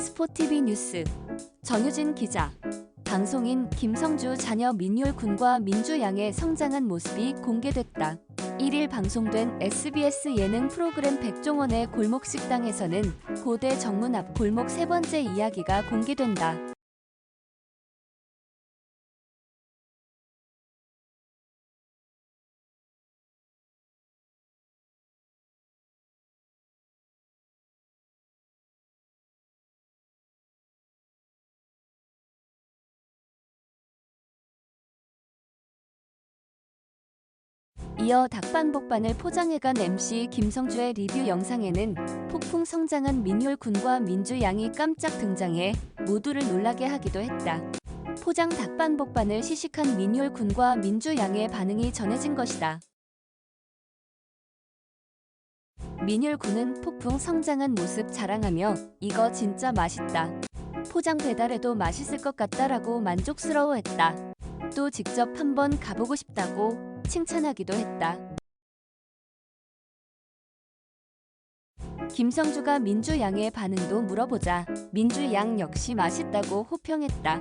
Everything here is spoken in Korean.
스포티비 뉴스 정유진 기자 방송인 김성주 자녀 민율 군과 민주 양의 성장한 모습이 공개됐다. 1일 방송된 SBS 예능 프로그램 백종원의 골목식당에서는 고대 정문 앞 골목 세 번째 이야기가 공개된다. 이어 닭반복반을 포장해간 MC 김성주의 리뷰 영상에는 폭풍 성장한 민율 군과 민주 양이 깜짝 등장해 모두를 놀라게 하기도 했다. 포장 닭반복반을 시식한 민율 군과 민주 양의 반응이 전해진 것이다. 민율 군은 폭풍 성장한 모습 자랑하며 이거 진짜 맛있다. 포장 배달해도 맛있을 것 같다라고 만족스러워했다. 또 직접 한번 가보고 싶다고 칭찬하기도 했다. 김성주가 민주 양의 반응도 물어보자 민주 양 역시 맛있다고 호평했다.